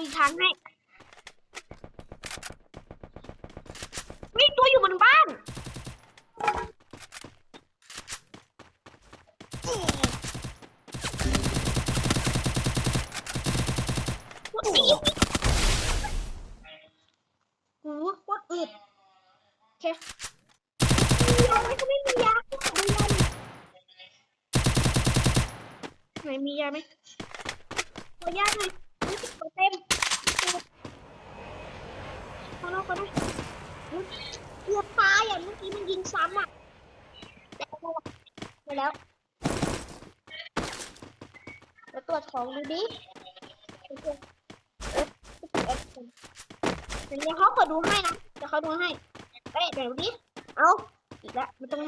อีกทางให้วิ่งตัวอยู่บนบ้านหโอ้โหโคตรอึดโอเคมียาไหมก็ไม่มียาดูยาไหนมียาไหมขอยาหน่อยรู้สึกตัวเต็มขอเราก็ได้อุ๊ยเกือบตายอะเมื่อ กี้มันยิงซ้ำอะแต่ไปแล้ว แล้วตรวจของดูดิเดี๋ยวเขาเปิดดูให้นะเดี๋ยวเขาดูให้เอ้ยเดี๋ยวดิ เอาอีกแล้วมันต้อง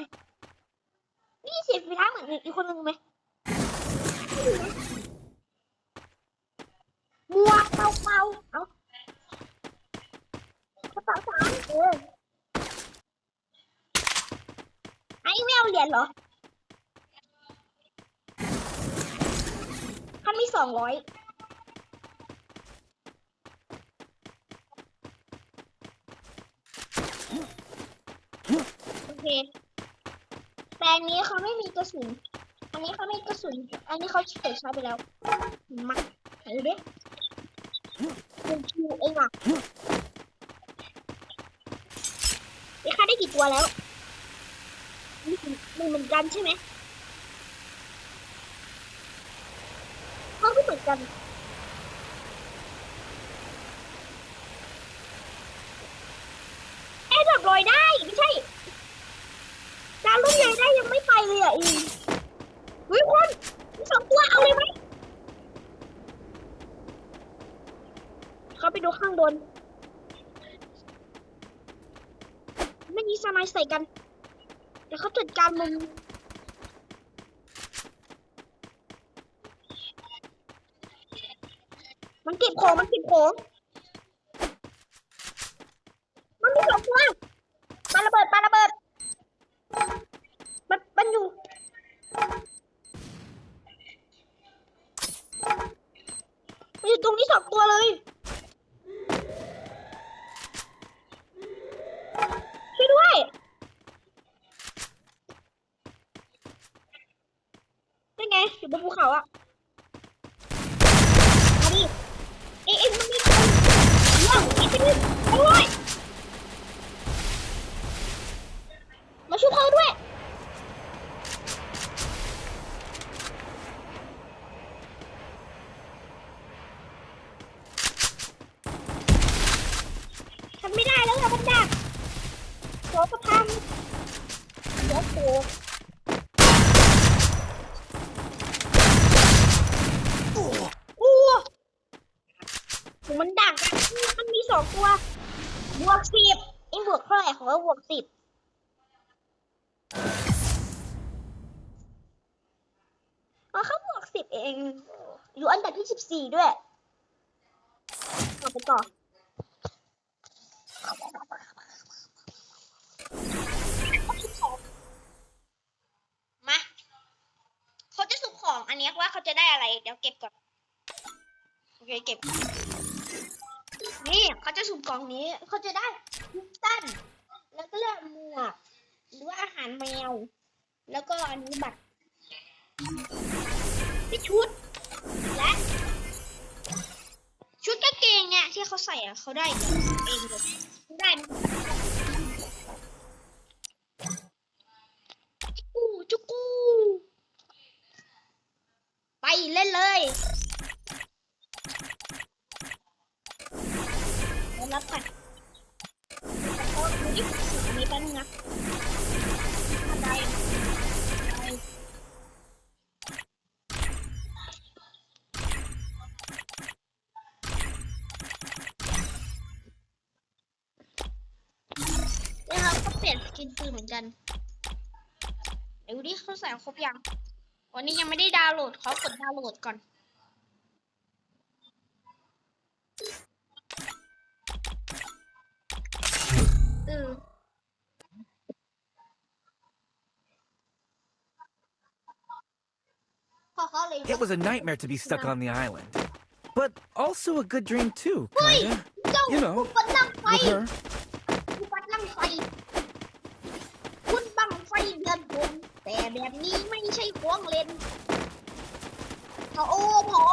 นี่สิฟีท้าเหมือนอีกคนนึงไหมวเป่าเป่าเอากระเป๋าสามเออไอ้ไม่ เอาเหรอถ้ามีสองร้อยโอเค แต่อันนี้เขาไม่มีกระสุน อันนี้เขาไม่มีกระสุน อันนี้เขาเฉยใช้ไปแล้ว มาไหนดูดิเป็นคิวเองอะไอ้ค่าได้กี่ตัวแล้วนี่ มันเหมือนกันใช่ไหมเขาก็เหมือนกันเอ๊ะดับลอยได้ไม่ใช่ดาวรุ่นใหญ่ได้ยังไม่ไปเลยอะอีเฮ้ยคนสองตัวเอาเลยไหมเขาไปดูข้างบนไม่มีสไนใส่กัน ดี๋ยวเขาจัดการมึงมันเก็บของมันเก็บของ มันมีสองตัวปาระเบิดปาระเบิด มันมันอยู่ มันอยู่ตรงนี้สองตัวเลย ช่วยด้วยนี่ไง อยู่บนภู เขาอะมาดิเอ็งเอ็งมันมีคนเรื่องอีกทีนึงโอ้ยมาช่วยเขาด้วยทำไม่ได้แล้วค่ะมันดักหัวประพังหัวโขกอู้หูมันดักอะมันมีสองตัว บวกสิบไอ้บวกเท่าไหร่ของเราบวกสิบอ๋อเขาบวกสิบเอง อยู่อันดับที่สิบสี่ด้วยต่อไปต่อมาเขาจะสุ่มของอันเนี้ว่าเขาจะได้อะไร เดี๋ยวเก็บก่อน โอเค เก็บ นี่เขาจะสุ่มกล่องนี้เขาจะได้ทุกตันแล้วก็เลือกหมวกหรือว่าอาหารแมว แล้วก็อันนี้บัตรไม่ชุด และ ชุดกางเกงเนี่ยที่เขาใส่อะเขาได้เองเลยได้นะจูจุกู ไปเล่นเลยเอา รับก่อนโอ้ยนี่อันนี้แป๊บนึงนะได้ได้เนี่ยครับก็เปลี่ยนสกินปืนเหมือนกันเดี๋ยวดิเขาใส่ครบยัง วันนี้ยังไม่ได้ดาวน์โหลดเขากดดาวน์โหลดก่อน เออพอเขาเลย It was a nightmare to be stuck on the island. but also a good dream too, เฮ้ย kinda. เจ้า You know, คุณปัดลังไฟ With her. คุณปัดลังไฟคุณบังไฟเดือนผมแต่แบบนี้ไม่ใช่ควงเล่นพระโอพระโอ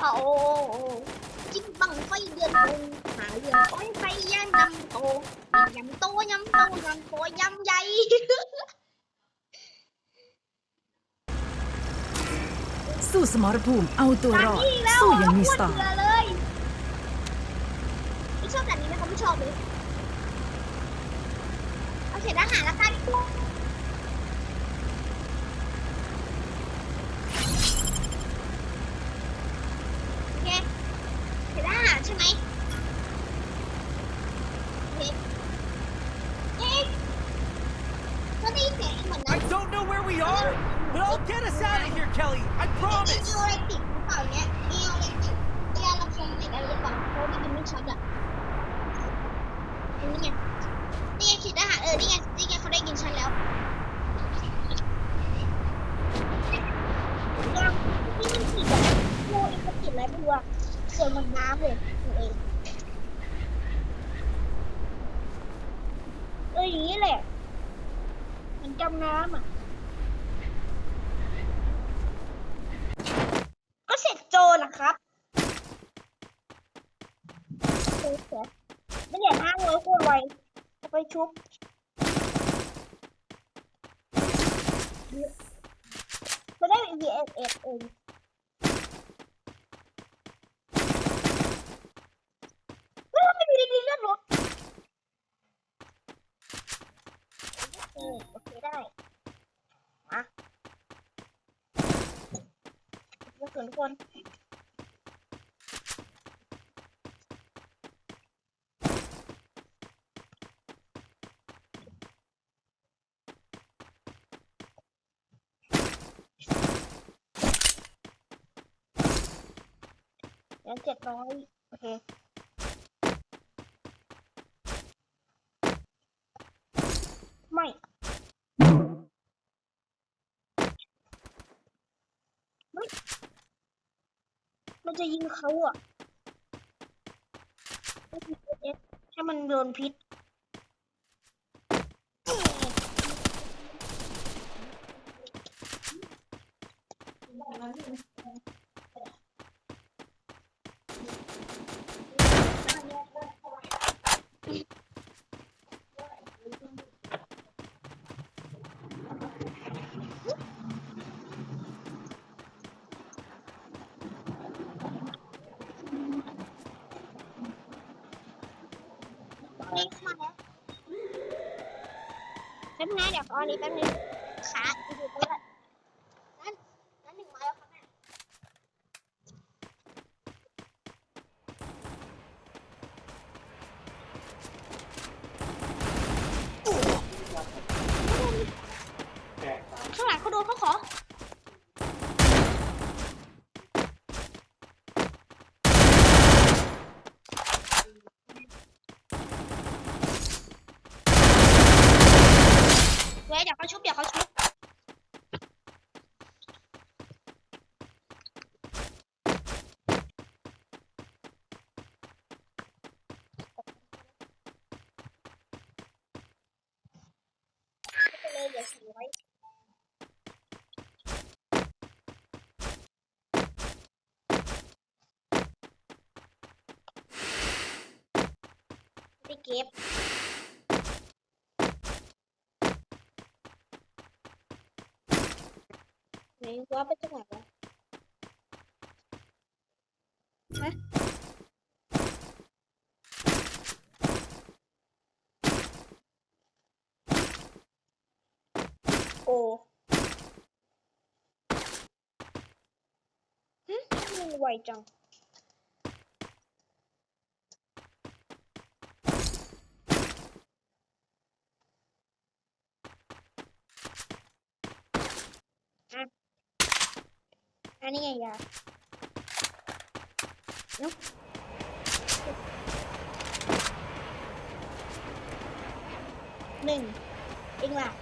พระโอจิกบังไฟเดือนผมหาเรื่องอ้อยไฟย่างยำโต ยำโตยำโตยำโตยำใหญ่สู้สมรภูมิเอาตัวรอดด่านนี้แล้วสู้อย่างมีสโคไตตรล์เบื่อเลยไม่ชอบแบบนี้ไหมคะไม่ชอบเลยเอาเขตอาหารละกันโอเคเขตอาหารใช่ไหมโอเคเอ๊ะก็ได้ยินเสียงเหมือนนั้น I don't know where we are, but I'll get us out of here, Kelly. I promise. โอเลติกหรือเปล่าเนี่ยเอโอเลติกเอโอลำโพงติดอะไรหรือเปล่าเพราะว่ามันไม่ชัดอะอันนี้ไงนี่ไงคิดอาหารเออนี่ไงนี่ไงเขาได้ยินฉันแล้วนี่มันติดแบบโมองก็ติดอะไรไม่รู้อะเสียงเหมันน้ำเลยตัวเองเอออย่างนี้แหละ มันจมน้ำอะ ก็เสร็จ โจนะครับไม่เหรียญห้าร้อยคูณไวเอาไปชุบไม่ได้ VSS เองเฮ้ยทำไมอยู่ดีๆเลื่อนรถเออโอเคได้มา ทุกคนทุกคนเดี๋ยวเจ็ดร้อยโอเค ไม่ เฮ้ย มัน จะยิงเขาอะถ้ามีเอสให้มันโดนพิษ นี่เข้ามาแล้วแป๊บนึงนะเดี๋ยวขออันนี้แป๊บนึงขาอยู่ตรงนั้นนั่นนั่นหนึ่งไม้แล้วครับแม่ข้างหลังเขาโดนเขาขอ เว้ยเดี๋ยวเขาชุบเดี๋ยวเขาชุบ ไปเก็บไหนว่าไปจังหวัดวะฮะ ฮึมันไวจังอันนี้ไงยาเอ้าหนึ่งเองล่ะ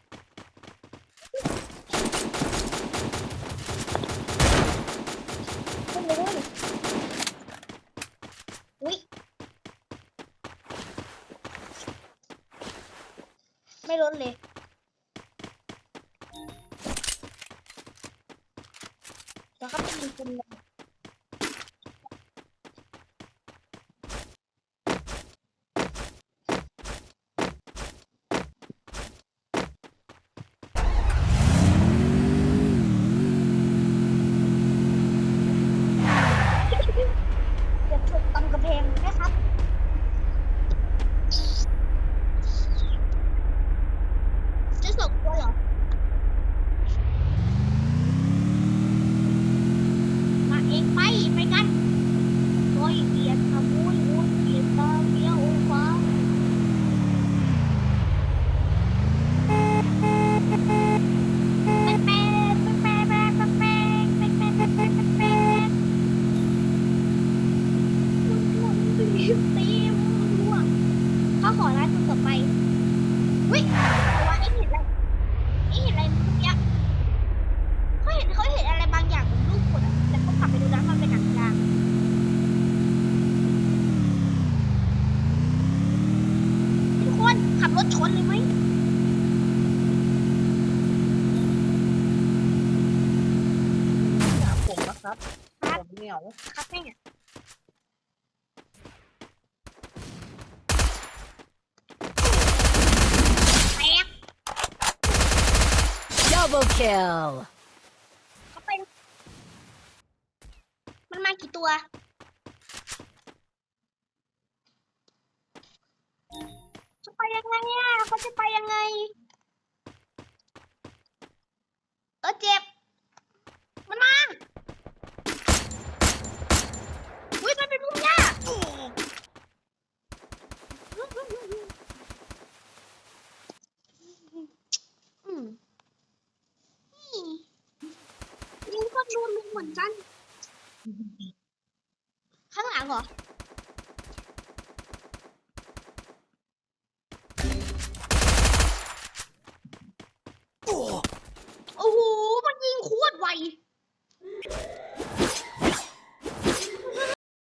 ไม่ลดเลย ขับรถชนเลยไหมหาผมนะครับครับผมเหนียวครับแม่แตก Double kill เขาไปมันมากี่ตัว ไปยังไงอะเขาจะไปยังไง เออเจ็บ มันมาอุ้ยมันเป็นมุมยาอืมนี่นี่ก็โดนลุงเหมือนกัน ข้างหลังเหรอ